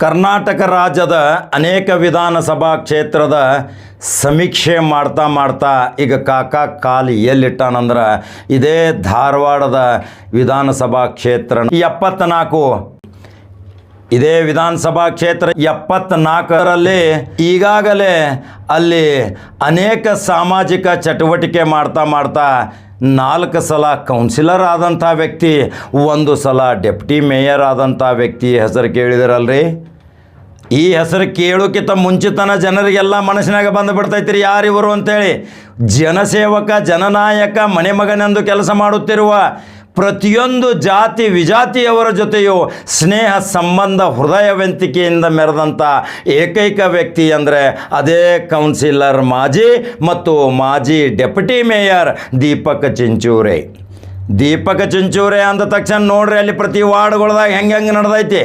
ಕರ್ನಾಟಕ ರಾಜ್ಯದ ಅನೇಕ ವಿಧಾನಸಭಾ ಕ್ಷೇತ್ರದ ಸಮೀಕ್ಷೆ ಮಾಡ್ತಾ ಮಾಡ್ತಾ ಈಗ ಕಾಕಾ ಕಾಲು ಎಲ್ಲಿಟ್ಟಾನಂದ್ರೆ ಇದೇ ಧಾರವಾಡದ ವಿಧಾನಸಭಾ ಕ್ಷೇತ್ರ. ಎಪ್ಪತ್ನಾಲ್ಕು. ಇದೇ ವಿಧಾನಸಭಾ ಕ್ಷೇತ್ರ ಎಪ್ಪತ್ನಾಲ್ಕರಲ್ಲಿ ಈಗಾಗಲೇ ಅಲ್ಲಿ ಅನೇಕ ಸಾಮಾಜಿಕ ಚಟುವಟಿಕೆ ಮಾಡ್ತಾ ಮಾಡ್ತಾ ನಾಲ್ಕು ಸಲ ಕೌನ್ಸಿಲರ್ ಆದಂಥ ವ್ಯಕ್ತಿ, ಒಂದು ಸಲ ಡೆಪ್ಟಿ ಮೇಯರ್ ಆದಂಥ ವ್ಯಕ್ತಿ. ಹೆಸರು ಕೇಳಿದಿರಲ್ರಿ? ಈ ಹೆಸರು ಕೇಳೋಕ್ಕಿಂತ ಮುಂಚಿತನ ಜನರಿಗೆಲ್ಲ ಮನಸ್ಸಿನಾಗ ಬಂದು ಯಾರು ಯಾರಿವರು ಅಂತೇಳಿ. ಜನಸೇವಕ, ಜನನಾಯಕ ಮನೆಮಗನೆಂದು ಕೆಲಸ ಮಾಡುತ್ತಿರುವ ಪ್ರತಿಯೊಂದು ಜಾತಿ ವಿಜಾತಿಯವರ ಜೊತೆಯೂ ಸ್ನೇಹ ಸಂಬಂಧ ಹೃದಯವಂತಿಕೆಯಿಂದ ಮೆರೆದಂಥ ಏಕೈಕ ವ್ಯಕ್ತಿ ಅಂದರೆ ಅದೇ ಕೌನ್ಸಿಲರ್ ಮಾಜಿ ಮತ್ತು ಮಾಜಿ ಡೆಪ್ಯುಟಿ ಮೇಯರ್ ದೀಪಕ್ ಚಿಂಚೂರಿ. ದೀಪಕ್ ಚಿಂಚೂರೆ ಅಂದ ತಕ್ಷಣ ನೋಡ್ರಿ ಅಲ್ಲಿ ಪ್ರತಿ ವಾರ್ಡ್ಗಳ್ದಾಗ ಹೆಂಗೆ ಹೆಂಗೆ ನಡೆದೈತಿ.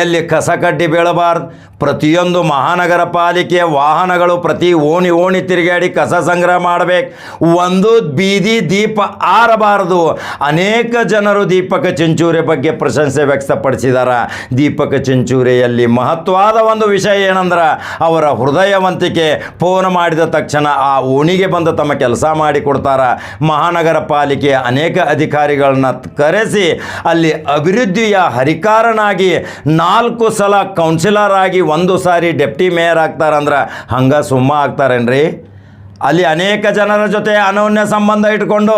ಎಲ್ಲಿ ಕಸ ಕಡ್ಡಿ ಬೀಳಬಾರ್ದು ಪ್ರತಿಯೊಂದು ಮಹಾನಗರ ಪಾಲಿಕೆಯ ವಾಹನಗಳು ಪ್ರತಿ ಓಣಿ ಓಣಿ ತಿರುಗಾಡಿ ಕಸ ಸಂಗ್ರಹ ಮಾಡಬೇಕು. ಒಂದು ಬೀದಿ ದೀಪ ಆರಬಾರದು. ಅನೇಕ ಜನರು ದೀಪಕ ಚಿಂಚೂರೆ ಬಗ್ಗೆ ಪ್ರಶಂಸೆ ವ್ಯಕ್ತಪಡಿಸಿದ್ದಾರೆ ದೀಪಕ ಚಿಂಚೂರೆಯಲ್ಲಿ ಮಹತ್ವದ ಒಂದು ವಿಷಯ ಏನಂದ್ರೆ, ಅವರ ಹೃದಯವಂತಿಕೆ ಫೋನ್ ಮಾಡಿದ ತಕ್ಷಣ ಆ ಓಣಿಗೆ ಬಂದು ತಮ್ಮ ಕೆಲಸ ಮಾಡಿ ಕೊಡ್ತಾರ. ಮಹಾನಗರ ಪಾಲಿಕೆಯ ಅನೇಕ ಅಧಿಕಾರಿಗಳನ್ನ ಕರೆಸಿ ಅಲ್ಲಿ ಅಭಿವೃದ್ಧಿಯ ಹರಿಕಾರನಾಗಿ ನಾಲ್ಕು ಸಲ ಕೌನ್ಸಿಲರ್ ಆಗಿ ಒಂದು ಸಾರಿ ಡೆಪ್ಟಿ ಮೇಯರ್ ಆಗ್ತಾರಂದ್ರೆ ಹಂಗೆ ಸುಮ್ಮ ಆಗ್ತಾರೇನ್ರಿ? ಅಲ್ಲಿ ಅನೇಕ ಜನರ ಜೊತೆ ಅನೌನ್ಯ ಸಂಬಂಧ ಇಟ್ಕೊಂಡು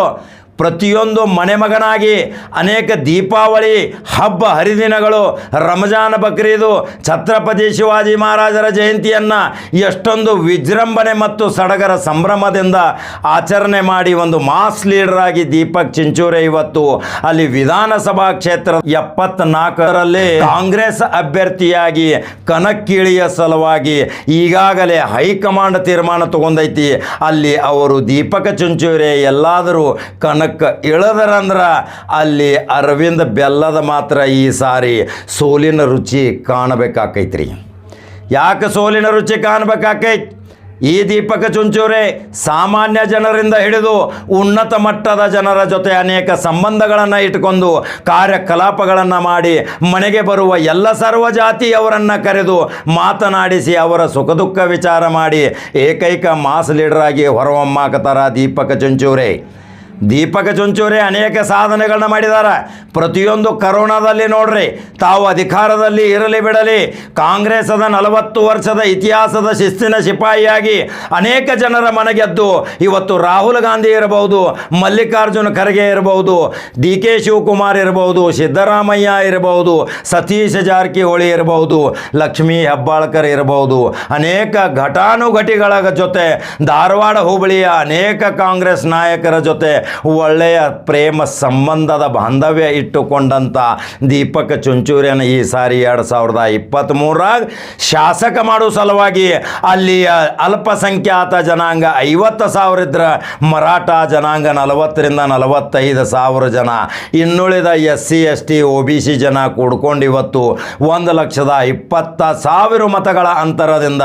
ಪ್ರತಿಯೊಂದು ಮನೆ ಮಗನಾಗಿ ಅನೇಕ ದೀಪಾವಳಿ, ಹಬ್ಬ, ಹರಿದಿನಗಳು, ರಮಜಾನ ಬಕ್ರೀದು, ಛತ್ರಪತಿ ಶಿವಾಜಿ ಮಹಾರಾಜರ ಜಯಂತಿಯನ್ನು ಎಷ್ಟೊಂದು ವಿಜೃಂಭಣೆ ಮತ್ತು ಸಡಗರ ಸಂಭ್ರಮದಿಂದ ಆಚರಣೆ ಮಾಡಿ ಒಂದು ಮಾಸ್ ಲೀಡರ್ ಆಗಿ ದೀಪಕ್ ಚಿಂಚೂರೆ ಇವತ್ತು ಅಲ್ಲಿ ವಿಧಾನಸಭಾ ಕ್ಷೇತ್ರ ಎಪ್ಪತ್ನಾಲ್ಕರಲ್ಲಿ ಕಾಂಗ್ರೆಸ್ ಅಭ್ಯರ್ಥಿಯಾಗಿ ಕಣಕ್ಕಿಳಿಯ ಸಲುವಾಗಿ ಈಗಾಗಲೇ ಹೈಕಮಾಂಡ್ ತೀರ್ಮಾನ ತಗೊಂಡೈತಿ. ಅಲ್ಲಿ ಅವರು ದೀಪಕ ಚುಂಚೂರೆ, ಎಲ್ಲಾದರೂ ಕಣಕ್ಕೆ ಇಳದರಂದ್ರೆ ಅಲ್ಲಿ ಅರವಿಂದ ಬೆಲ್ಲದ ಮಾತ್ರ ಈ ಸಾರಿ ಸೋಲಿನ ರುಚಿ ಕಾಣಬೇಕಾಕೈತ್ರಿ. ಯಾಕೆ ಸೋಲಿನ ರುಚಿ ಕಾಣಬೇಕಾಕೈತಿ? ಈ ದೀಪಕ ಚುಂಚೂರೆ ಸಾಮಾನ್ಯ ಜನರಿಂದ ಹಿಡಿದು ಉನ್ನತ ಮಟ್ಟದ ಜನರ ಜೊತೆ ಅನೇಕ ಸಂಬಂಧಗಳನ್ನು ಇಟ್ಕೊಂಡು ಕಾರ್ಯಕಲಾಪಗಳನ್ನು ಮಾಡಿ ಮನೆಗೆ ಬರುವ ಎಲ್ಲ ಸರ್ವ ಜಾತಿಯವರನ್ನು ಕರೆದು ಮಾತನಾಡಿಸಿ ಅವರ ಸುಖ ದುಃಖ ವಿಚಾರ ಮಾಡಿ ಏಕೈಕ ಮಾಸ್ ಲೀಡರ್ ಆಗಿ ಹೊರಹೊಮ್ಮಾಕತಾರ ದೀಪಕ ಚುಂಚೂರೆ. ದೀಪಕ ಚುಂಚೂರಿ ಅನೇಕ ಸಾಧನೆಗಳನ್ನ ಮಾಡಿದ್ದಾರೆ. ಪ್ರತಿಯೊಂದು ಕರೋನಾದಲ್ಲಿ ನೋಡ್ರಿ, ತಾವು ಅಧಿಕಾರದಲ್ಲಿ ಇರಲಿ ಬಿಡಲಿ, ಕಾಂಗ್ರೆಸದ ನಲವತ್ತು ವರ್ಷದ ಇತಿಹಾಸದ ಶಿಸ್ತಿನ ಸಿಪಾಯಿಯಾಗಿ ಅನೇಕ ಜನರ ಮನಗೆದ್ದು, ಇವತ್ತು ರಾಹುಲ್ ಗಾಂಧಿ ಇರಬಹುದು, ಮಲ್ಲಿಕಾರ್ಜುನ ಖರ್ಗೆ ಇರಬಹುದು, ಡಿ ಕೆ ಶಿವಕುಮಾರ್ ಇರಬಹುದು, ಸಿದ್ದರಾಮಯ್ಯ ಇರಬಹುದು, ಸತೀಶ್ ಜಾರಕಿಹೊಳಿ ಇರಬಹುದು, ಲಕ್ಷ್ಮೀ ಹೆಬ್ಬಾಳ್ಕರ್ ಇರಬಹುದು. ಅನೇಕ ಘಟಾನುಘಟಿಗಳ ಜೊತೆ ಧಾರವಾಡ ಹೋಬಳಿಯ ಅನೇಕ ಕಾಂಗ್ರೆಸ್ ನಾಯಕರ ಜೊತೆ ಒಳ್ಳೆಯ ಪ್ರೇಮ ಸಂಬಂಧದ ಬಾಂಧವ್ಯ ಇಟ್ಟುಕೊಂಡಂಥ ದೀಪಕ್ ಚುಂಚೂರಿಯನ್ ಈ ಸಾರಿ ಎರಡು ಸಾವಿರದ ಇಪ್ಪತ್ತ್ಮೂರಾಗ ಶಾಸಕ ಮಾಡುವ ಸಲುವಾಗಿ ಅಲ್ಲಿಯ ಅಲ್ಪಸಂಖ್ಯಾತ ಜನಾಂಗ ಐವತ್ತು ಸಾವಿರ ಇದ್ರ ಮರಾಠ ಜನಾಂಗ ನಲವತ್ತರಿಂದ ನಲವತ್ತೈದು ಸಾವಿರ ಜನ. ಇನ್ನುಳಿದ S C S T O B C ಜನ ಕೂಡ್ಕೊಂಡು ಇವತ್ತು ಒಂದು ಲಕ್ಷದ ಇಪ್ಪತ್ತ ಸಾವಿರ ಮತಗಳ ಅಂತರದಿಂದ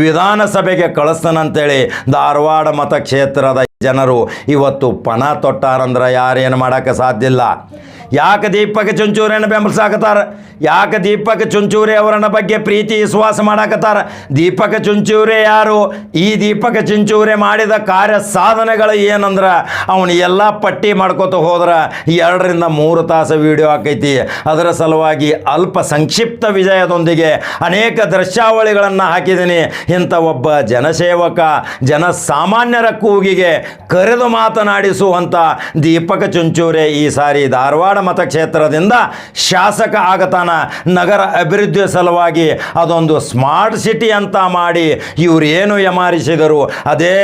ವಿಧಾನಸಭೆಗೆ ಕಳಿಸ್ತಾನಂತೇಳಿ ಧಾರವಾಡ ಮತಕ್ಷೇತ್ರದ ಜನರು ಇವತ್ತು ಪಣ ತೊಟ್ಟಾರಂದ್ರೆ ಯಾರೇನು ಮಾಡೋಕ್ಕೆ ಸಾಧ್ಯ ಇಲ್ಲ. ಯಾಕೆ ದೀಪಕ್ ಚುಂಚೂರಿಯನ್ನು ಬೆಂಬಲಿಸಾಕತ್ತಾರ? ಯಾಕೆ ದೀಪಕ್ ಚುಂಚೂರಿ ಅವರನ್ನ ಬಗ್ಗೆ ಪ್ರೀತಿ ವಿಶ್ವಾಸ ಮಾಡಾಕತ್ತಾರ? ದೀಪಕ ಚುಂಚೂರೆ ಯಾರು? ಈ ದೀಪಕ ಚುಂಚೂರೆ ಮಾಡಿದ ಕಾರ್ಯ ಸಾಧನೆಗಳು ಏನಂದ್ರೆ ಅವನು ಎಲ್ಲ ಪಟ್ಟಿ ಮಾಡ್ಕೋತ ಹೋದ್ರೆ ಎರಡರಿಂದ ಮೂರು ತಾಸು ವಿಡಿಯೋ ಆಕೈತಿ. ಅದರ ಸಲುವಾಗಿ ಅಲ್ಪ ಸಂಕ್ಷಿಪ್ತ ವಿಜಯದೊಂದಿಗೆ ಅನೇಕ ದೃಶ್ಯಾವಳಿಗಳನ್ನು ಹಾಕಿದ್ದೀನಿ. ಇಂಥ ಒಬ್ಬ ಜನಸೇವಕ, ಜನಸಾಮಾನ್ಯರ ಕೂಗಿಗೆ ಕರೆದು ಮಾತನಾಡಿಸುವಂಥ ದೀಪಕ ಚುಂಚೂರೆ ಈ ಸಾರಿ ಧಾರವಾಡ ಮತಕ್ಷೇತ್ರದಿಂದ ಶಾಸಕ ಆಗತಾನ ನಗರ ಅಭಿವೃದ್ಧಿ ಸಲುವಾಗಿ ಅದೊಂದು ಸ್ಮಾರ್ಟ್ ಸಿಟಿ ಅಂತ ಮಾಡಿ ಇವ್ರು ಏನು ಯಮಾರಿಸಿದರು ಅದೇ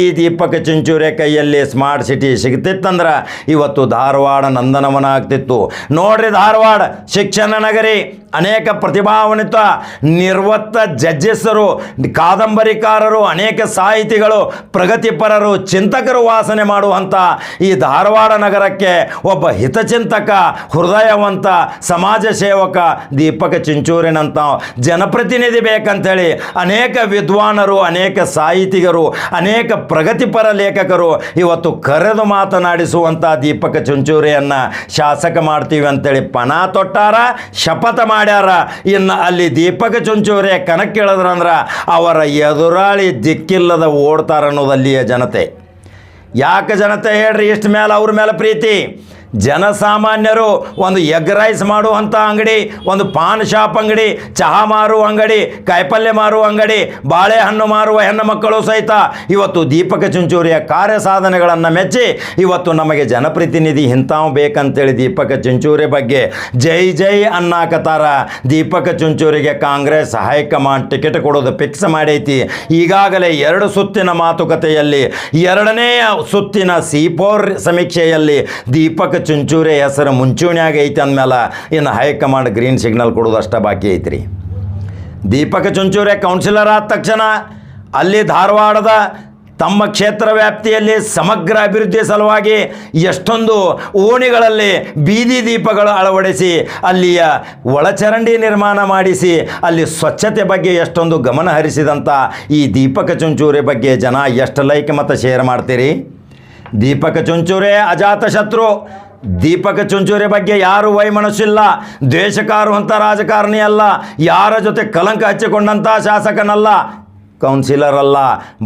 ಈ ದೀಪಕ ಚುಂಚೂರೆ ಕೈಯಲ್ಲಿ ಸ್ಮಾರ್ಟ್ ಸಿಟಿ ಸಿಗ್ತಿತ್ತಂದ್ರೆ ಇವತ್ತು ಧಾರವಾಡ ನಂದನವನ ಆಗ್ತಿತ್ತು ನೋಡ್ರಿ ಧಾರವಾಡ, ಶಿಕ್ಷಣ ನಗರಿ, ಅನೇಕ ಪ್ರತಿಭಾನ್ವಿತ ನಿರ್ವತ್ತ ಜಡ್ಜಸ್ಸರು, ಕಾದಂಬರಿಕಾರರು, ಅನೇಕ ಸಾಹಿತಿಗಳು, ಪ್ರಗತಿಪರರು ಚಿಂತಕರು ವಾಸನೆ ಮಾಡುವಂಥ ಈ ಧಾರವಾಡ ನಗರಕ್ಕೆ ಒಬ್ಬ ಹಿತಚಿಂತಕ, ಹೃದಯವಂತ, ಸಮಾಜ ಸೇವಕ ದೀಪಕ ಚಿಂಚೂರಿನಂಥ ಜನಪ್ರತಿನಿಧಿ ಬೇಕಂಥೇಳಿ ಅನೇಕ ವಿದ್ವಾನರು, ಅನೇಕ ಸಾಹಿತಿಗರು, ಅನೇಕ ಪ್ರಗತಿಪರ ಲೇಖಕರು ಇವತ್ತು ಕರೆದು ಮಾತನಾಡಿಸುವಂಥ ದೀಪಕ ಚುಂಚೂರಿಯನ್ನು ಶಾಸಕ ಮಾಡ್ತೀವಿ ಅಂತೇಳಿ ಪಣ ತೊಟ್ಟಾರ, ಶಪಥ ಮಾಡ್ಯಾರ. ಇನ್ನು ಅಲ್ಲಿ ದೀಪಕ ಚುಂಚೂರಿ ಕಣಕ್ಕಿಳಿದ್ರಂದ್ರೆ ಅವರ ಎದುರಾಳಿ ದಿಕ್ಕಿಲ್ಲದ ಓಡ್ತಾರನ್ನೋದು ಅಲ್ಲಿಯ ಜನತೆ. ಯಾಕೆ ಜನತೆ ಹೇಳ್ರಿ ಇಷ್ಟ ಮೇಲೆ ಅವ್ರ ಮೇಲೆ ಪ್ರೀತಿ? ಜನಸಾಮಾನ್ಯರು ಒಂದು ಎಗ್ ರೈಸ್ ಮಾಡುವಂಥ ಅಂಗಡಿ, ಒಂದು ಪಾನ್ ಶಾಪ್ ಅಂಗಡಿ, ಚಹಾ ಮಾರುವ ಅಂಗಡಿ ಕಾಯಿಪಲ್ಯ ಮಾರುವ ಅಂಗಡಿ, ಬಾಳೆಹಣ್ಣು ಮಾರುವ ಹೆಣ್ಣು ಮಕ್ಕಳು ಸಹಿತ ಇವತ್ತು ದೀಪಕ ಚುಂಚೂರಿಯ ಕಾರ್ಯ ಸಾಧನೆಗಳನ್ನು ಮೆಚ್ಚಿ ಇವತ್ತು ನಮಗೆ ಜನಪ್ರತಿನಿಧಿ ಇಂಥವು ಬೇಕಂತೇಳಿ ದೀಪಕ ಚುಂಚೂರಿ ಬಗ್ಗೆ ಜೈ ಜೈ ಅನ್ನಾಕತಾರ. ದೀಪಕ ಚುಂಚೂರಿಗೆ ಕಾಂಗ್ರೆಸ್ ಹೈಕಮಾಂಡ್ ಟಿಕೆಟ್ ಕೊಡೋದು ಫಿಕ್ಸ್ ಮಾಡೈತಿ. ಈಗಾಗಲೇ ಎರಡು ಸುತ್ತಿನ ಮಾತುಕತೆಯಲ್ಲಿ ಎರಡನೇ ಸುತ್ತಿನ ಸಿ ಫೋರ್ ಸಮೀಕ್ಷೆಯಲ್ಲಿ ದೀಪಕ್ ಚುಂಚೂರೆ ಹೆಸರು ಮುಂಚೂಣಿಯಾಗಿ ಐತಿ ಅಂದಮೇಲೆ ಇನ್ನು ಹೈಕಮಾಂಡ್ ಗ್ರೀನ್ ಸಿಗ್ನಲ್ ಕೊಡೋದು ಅಷ್ಟೇ ಬಾಕಿ ಐತ್ರಿ. ದೀಪಕ ಚುಂಚೂರೆ ಕೌನ್ಸಿಲರ್ ಆದ ತಕ್ಷಣ ಅಲ್ಲಿ ಧಾರವಾಡದ ತಮ್ಮ ಕ್ಷೇತ್ರ ವ್ಯಾಪ್ತಿಯಲ್ಲಿ ಸಮಗ್ರ ಅಭಿವೃದ್ಧಿ ಸಲುವಾಗಿ ಎಷ್ಟೊಂದು ಓಣಿಗಳಲ್ಲಿ ಬೀದಿ ದೀಪಗಳು ಅಳವಡಿಸಿ, ಅಲ್ಲಿಯ ಒಳಚರಂಡಿ ನಿರ್ಮಾಣ ಮಾಡಿಸಿ, ಅಲ್ಲಿ ಸ್ವಚ್ಛತೆ ಬಗ್ಗೆ ಎಷ್ಟೊಂದು ಗಮನ ಹರಿಸಿದಂಥ ಈ ದೀಪಕ ಚುಂಚೂರಿ ಬಗ್ಗೆ ಜನ ಎಷ್ಟು ಲೈಕ್ ಮತ್ತು ಶೇರ್ ಮಾಡ್ತೀರಿ? ದೀಪಕ ಚುಂಚೂರೆ ಅಜಾತ ಶತ್ರು. ದೀಪಕ ಚುಂಚೂರಿ ಬಗ್ಗೆ ಯಾರು ವೈಮನಸ್ಸಿಲ್ಲ. ದ್ವೇಷಕಾರುವಂಥ ರಾಜಕಾರಣಿ ಅಲ್ಲ ಯಾರ ಜೊತೆ ಕಲಂಕ ಹಚ್ಚಿಕೊಂಡಂಥ ಶಾಸಕನಲ್ಲ. ಕೌನ್ಸಿಲರ್ ಅಲ್ಲ,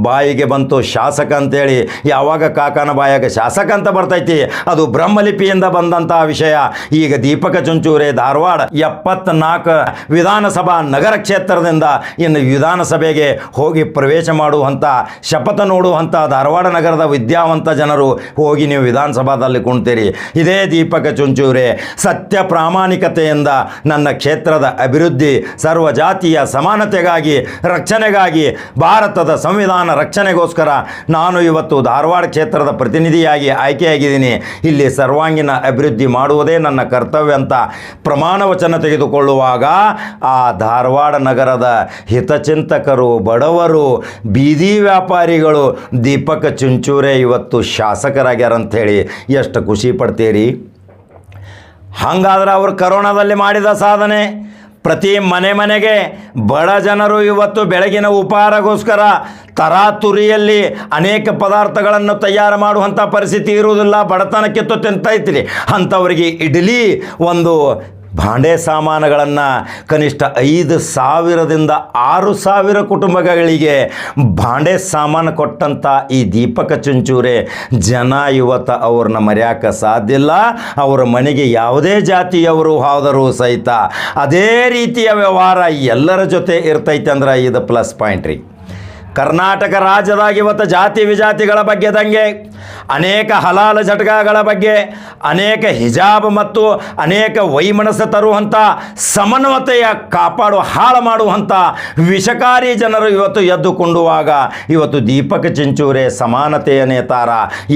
ಬಾಯಿಗೆ ಬಂತು ಶಾಸಕ ಅಂತೇಳಿ. ಯಾವಾಗ ಕಾಕನ ಬಾಯಾಗ ಶಾಸಕ ಅಂತ ಬರ್ತೈತಿ? ಅದು ಬ್ರಹ್ಮಲಿಪಿಯಿಂದ ಬಂದಂತಹ ವಿಷಯ. ಈಗ ದೀಪಕ ಚುಂಚೂರೆ ಧಾರವಾಡ ಎಪ್ಪತ್ನಾಲ್ಕು ವಿಧಾನಸಭಾ ನಗರ ಕ್ಷೇತ್ರದಿಂದ ಇನ್ನು ವಿಧಾನಸಭೆಗೆ ಹೋಗಿ ಪ್ರವೇಶ ಮಾಡುವಂಥ ಶಪಥ ನೋಡುವಂಥ ಧಾರವಾಡ ನಗರದ ವಿದ್ಯಾವಂತ ಜನರು ಹೋಗಿ ನೀವು ವಿಧಾನಸಭಾದಲ್ಲಿ ಕುಣ್ತೀರಿ. ಇದೇ ದೀಪಕ ಚುಂಚೂರೆ, ಸತ್ಯ ಪ್ರಾಮಾಣಿಕತೆಯಿಂದ ನನ್ನ ಕ್ಷೇತ್ರದ ಅಭಿವೃದ್ಧಿ ಸರ್ವ ಜಾತಿಯ ಸಮಾನತೆಗಾಗಿ, ರಕ್ಷಣೆಗಾಗಿ ಭಾರತದ ಸಂವಿಧಾನ ರಕ್ಷಣೆಗೋಸ್ಕರ ನಾನು ಇವತ್ತು ಧಾರವಾಡ ಕ್ಷೇತ್ರದ ಪ್ರತಿನಿಧಿಯಾಗಿ ಆಯ್ಕೆಯಾಗಿದ್ದೀನಿ. ಇಲ್ಲಿ ಸರ್ವಾಂಗೀಣ ಅಭಿವೃದ್ಧಿ ಮಾಡುವುದೇ ನನ್ನ ಕರ್ತವ್ಯ ಅಂತ ಪ್ರಮಾಣ ವಚನ ತೆಗೆದುಕೊಳ್ಳುವಾಗ ಆ ಧಾರವಾಡ ನಗರದ ಹಿತಚಿಂತಕರು, ಬಡವರು, ಬೀದಿ ವ್ಯಾಪಾರಿಗಳು, ದೀಪಕ ಚುಂಚೂರೆ ಇವತ್ತು ಶಾಸಕರಾಗ್ಯಾರಂಥೇಳಿ ಎಷ್ಟು ಖುಷಿ ಪಡ್ತೀರಿ? ಹಾಗಾದ್ರೆ ಅವರು ಕರೋನಾದಲ್ಲಿ ಮಾಡಿದ ಸಾಧನೆ. ಪ್ರತಿ ಮನೆ ಮನೆಗೆ ಬಡ ಜನರು ಇವತ್ತು ಬೆಳಗಿನ ಉಪಹಾರಗೋಸ್ಕರ ತರಾತುರಿಯಲ್ಲಿ ಅನೇಕ ಪದಾರ್ಥಗಳನ್ನು ತಯಾರು ಮಾಡುವಂಥ ಪರಿಸ್ಥಿತಿ ಇರುವುದಿಲ್ಲ. ಬಡತನಕ್ಕೆ ತಿಂತೈತ್ರಿ ಅಂಥವ್ರಿಗೆ ಇಡ್ಲಿ ಒಂದು ಭಾಂಡೆ ಸಾಮಾನುಗಳನ್ನು ಕನಿಷ್ಠ ಐದು ಸಾವಿರದಿಂದ ಆರು ಸಾವಿರ ಕುಟುಂಬಗಳಿಗೆ ಭಾಂಡೆ ಸಾಮಾನು ಕೊಟ್ಟಂಥ ಈ ದೀಪಕ ಚುಂಚೂರೆ, ಜನ ಇವತ್ತು ಅವ್ರನ್ನ ಮರೆಯೋಕ್ಕೆ ಸಾಧ್ಯ ಇಲ್ಲ. ಅವರ ಮನೆಗೆ ಯಾವುದೇ ಜಾತಿಯವರು ಹಾದರೂ ಸಹಿತ ಅದೇ ರೀತಿಯ ವ್ಯವಹಾರ ಎಲ್ಲರ ಜೊತೆ ಇರ್ತೈತೆ ಅಂದ್ರೆ ಇದು ಪ್ಲಸ್ ಪಾಯಿಂಟ್ ರೀ. ಕರ್ನಾಟಕ ರಾಜ್ಯದಾಗ ಇವತ್ತು ಜಾತಿ ವಿಜಾತಿಗಳ ಬಗ್ಗೆ ದಂಗೆ, ಅನೇಕ ಹಲಾಲ ಜಟಕಗಳ ಬಗ್ಗೆ, ಅನೇಕ ಹಿಜಾಬ್ ಮತ್ತು ಅನೇಕ ವೈಮನಸ್ಸ ತರುವಂಥ ಸಮನ್ವತೆಯ ಕಾಪಾಡು, ಹಾಳು ಮಾಡುವಂಥ ವಿಷಕಾರಿ ಜನರು ಇವತ್ತು ಎದ್ದುಕೊಂಡುವಾಗ ಇವತ್ತು ದೀಪಕ ಚಿಂಚೂರೆ ಸಮಾನತೆಯ ನೇತಾರ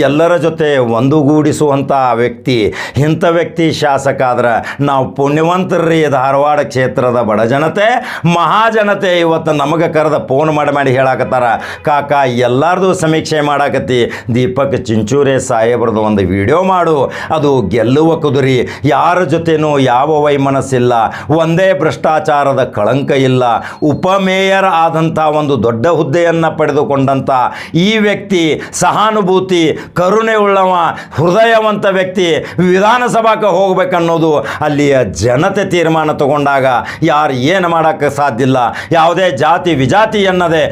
ಎಲ್ಲರ ಜೊತೆ ಒಂದುಗೂಡಿಸುವಂಥ ವ್ಯಕ್ತಿ, ಇಂಥ ವ್ಯಕ್ತಿ ಶಾಸಕ ಆದ್ರೆ ನಾವು ಪುಣ್ಯವಂತರ್ರಿ ಧಾರವಾಡ ಕ್ಷೇತ್ರದ ಬಡ ಜನತೆ, ಮಹಾಜನತೆ ಇವತ್ತು ನಮಗೆ ಕರೆದ ಫೋನ್ ಮಾಡಿ ಮಾಡಿ ಹೇಳಾಕತ್ತಾರ ಕಾಕ, ಎಲ್ಲಾರ್ದು ಸಮೀಕ್ಷೆ ಮಾಡಾಕತ್ತಿ. ದೀಪಕ್ ಚಿಂಚೂರೆ ಸಾಹೇಬ್ರದ್ದು ಒಂದು ವಿಡಿಯೋ ಮಾಡು. ಅದು ಗೆಲ್ಲುವ ಕುದುರಿ. ಯಾರ ಜೊತೆನೂ ಯಾವ ವೈಮನಸ್ಸಿಲ್ಲ. ಒಂದೇ ಭ್ರಷ್ಟಾಚಾರದ ಕಳಂಕ ಇಲ್ಲ. ಉಪಮೇಯರ್ ಆದಂಥ ಒಂದು ದೊಡ್ಡ ಹುದ್ದೆಯನ್ನು ಪಡೆದುಕೊಂಡಂಥ ಈ ವ್ಯಕ್ತಿ, ಸಹಾನುಭೂತಿ, ಕರುಣೆ ಉಳ್ಳವ, ಹೃದಯವಂತ ವ್ಯಕ್ತಿ ವಿಧಾನಸಭಾಕ್ಕೆ ಹೋಗಬೇಕನ್ನೋದು ಅಲ್ಲಿಯ ಜನತೆ ತೀರ್ಮಾನ ತಗೊಂಡಾಗ ಯಾರು ಏನು ಮಾಡೋಕ್ಕೆ ಸಾಧ್ಯ ಯಾವುದೇ ಜಾತಿ ವಿಜಾತಿ ಎನ್ನದೆ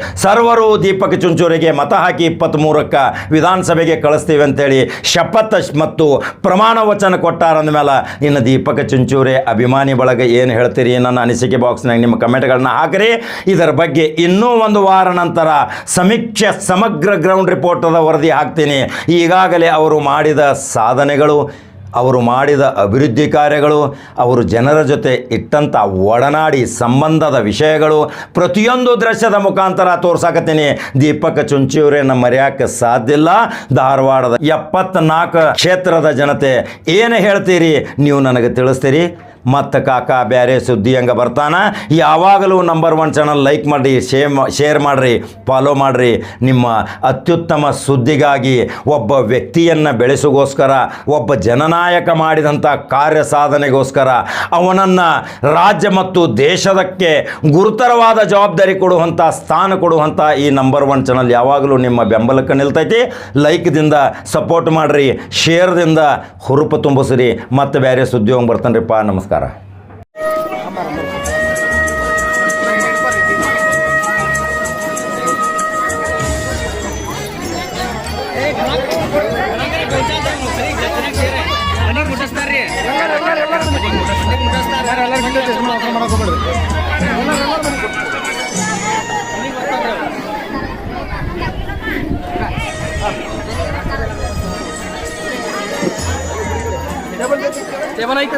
ಸರ್ವರು ದೀಪಕ್ ಚುಂಚೂರಿಗೆ ಮತ ಹಾಕಿ ಇಪ್ಪತ್ತ್ಮೂರಕ್ಕೆ ವಿಧಾನಸಭೆಗೆ ಕಳಿಸ್ತೀವಿ ಅಂತೇಳಿ ಶಪಥ ಮತ್ತು ಪ್ರಮಾಣ ವಚನ ಕೊಟ್ಟಾರಂದ ಮೇಲೆ ಇನ್ನು ದೀಪಕ ಚುಂಚೂರಿ ಅಭಿಮಾನಿ ಬಳಗ ಏನು ಹೇಳ್ತೀರಿ ನನ್ನ ಅನಿಸಿಕೆ ಬಾಕ್ಸ್ನಾಗ ನಿಮ್ಮ ಕಮೆಂಟ್ಗಳನ್ನ ಹಾಕಿರಿ. ಇದರ ಬಗ್ಗೆ ಇನ್ನೂ ಒಂದು ವಾರ ನಂತರ ಸಮೀಕ್ಷೆ ಸಮಗ್ರ ಗ್ರೌಂಡ್ ರಿಪೋರ್ಟದ ವರದಿ ಹಾಕ್ತೀನಿ. ಈಗಾಗಲೇ ಅವರು ಮಾಡಿದ ಸಾಧನೆಗಳು ಅವರು ಮಾಡಿದ ಅಭಿವೃದ್ಧಿ ಕಾರ್ಯಗಳು, ಅವರು ಜನರ ಜೊತೆ ಇಟ್ಟಂಥ ಒಡನಾಡಿ ಸಂಬಂಧದ ವಿಷಯಗಳು ಪ್ರತಿಯೊಂದು ದೃಶ್ಯದ ಮುಖಾಂತರ ತೋರ್ಸಾಕತ್ತೀನಿ. ದೀಪಕ್ ಚುಂಚಿಯವರನ್ನ ಮರೆಯೋಕ್ಕೆ ಸಾಧ್ಯ ಇಲ್ಲ. ಧಾರವಾಡದ ಎಪ್ಪತ್ನಾಲ್ಕು ಕ್ಷೇತ್ರದ ಜನತೆ ಏನು ಹೇಳ್ತೀರಿ? ನೀವು ನನಗೆ ತಿಳಿಸ್ತೀರಿ? ಮತ್ತು ಕಾಕ ಬೇರೆ ಸುದ್ದಿ ಹಂಗೆ ಬರ್ತಾನ. ಯಾವಾಗಲೂ ನಂಬರ್ ಒನ್ ಚಾನಲ್ ಲೈಕ್ ಮಾಡಿ ಶೇರ್ ಶೇರ್ ಮಾಡಿರಿ ಫಾಲೋ ಮಾಡಿರಿ. ನಿಮ್ಮ ಅತ್ಯುತ್ತಮ ಸುದ್ದಿಗಾಗಿ ಒಬ್ಬ ವ್ಯಕ್ತಿಯನ್ನು ಬೆಳೆಸೋಗೋಸ್ಕರ, ಒಬ್ಬ ಜನನಾಯಕ ಮಾಡಿದಂಥ ಕಾರ್ಯ ಸಾಧನೆಗೋಸ್ಕರ ಅವನನ್ನು ರಾಜ್ಯ ಮತ್ತು ದೇಶದಕ್ಕೆ ಗುರುತರವಾದ ಜವಾಬ್ದಾರಿ ಕೊಡುವಂಥ ಸ್ಥಾನ ಕೊಡುವಂಥ ಈ ನಂಬರ್ ಒನ್ ಚಾನಲ್ ಯಾವಾಗಲೂ ನಿಮ್ಮ ಬೆಂಬಲಕ್ಕೆ ನಿಲ್ತೈತಿ. ಲೈಕ್ದಿಂದ ಸಪೋರ್ಟ್ ಮಾಡಿರಿ ಶೇರ್ದಿಂದ ಹುರುಪು ತುಂಬಿಸ್ರಿ. ಮತ್ತು ಬೇರೆ ಸುದ್ದಿ ಹೋಗಿ ಬರ್ತಾನ್ರಿಪ್ಪ. ನಮಸ್ಕಾರ. ಮನೆಗೆ ಮುಟ್ಟಿಸ್ತಾರ್ರಿ ಮನೆಗೆ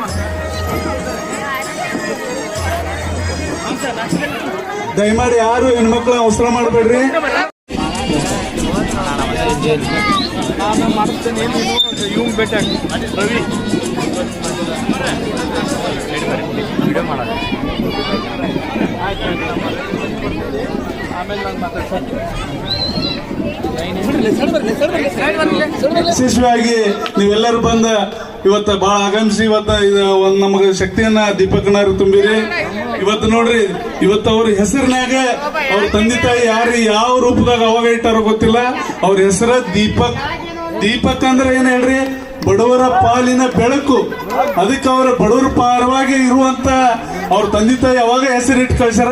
ದಯಮಾಡಿ ಯಾರು ಹೆಣ್ಮಕ್ಳ ಅವಸರ ಮಾಡಬೇಡ್ರಿ. ಆಮೇಲೆ ನಾನು ಮಾತಾಡ್ತೀನಿ. ಯಶಸ್ವಿಯಾಗಿ ನೀವೆಲ್ಲರೂ ಬಂದ ಇವತ್ತ ಬಹಳ ಆಗಮಿಸಿ, ಇವತ್ತ ಒಂದ್ ನಮಗೆ ಶಕ್ತಿಯನ್ನ ದೀಪಕನಾರು ತುಂಬಿರಿ. ಇವತ್ತು ನೋಡ್ರಿ, ಇವತ್ತು ಅವ್ರ ಹೆಸರಿನಾಗ ಅವ್ರ ತಂದೆ ತಾಯಿ ಯಾರು, ಯಾವ ರೂಪದಾಗ ಅವಾಗ ಇಟ್ಟಾರೋ ಗೊತ್ತಿಲ್ಲ. ಅವ್ರ ಹೆಸರ ದೀಪಕ್. ದೀಪಕ್ ಅಂದ್ರೆ ಏನ್ ಹೇಳ್ರಿ? ಬಡವರ ಪಾಲಿನ ಬೆಳಕು. ಅದಕ್ಕೆ ಅವರ ಬಡವರ ಪಾರವಾಗಿ ಇರುವಂತ ಅವ್ರ ತಂದೆ ತಾಯಿ ಅವಾಗ ಹೆಸರಿಟ್ಟು ಕಳ್ಸ್ಯಾರ.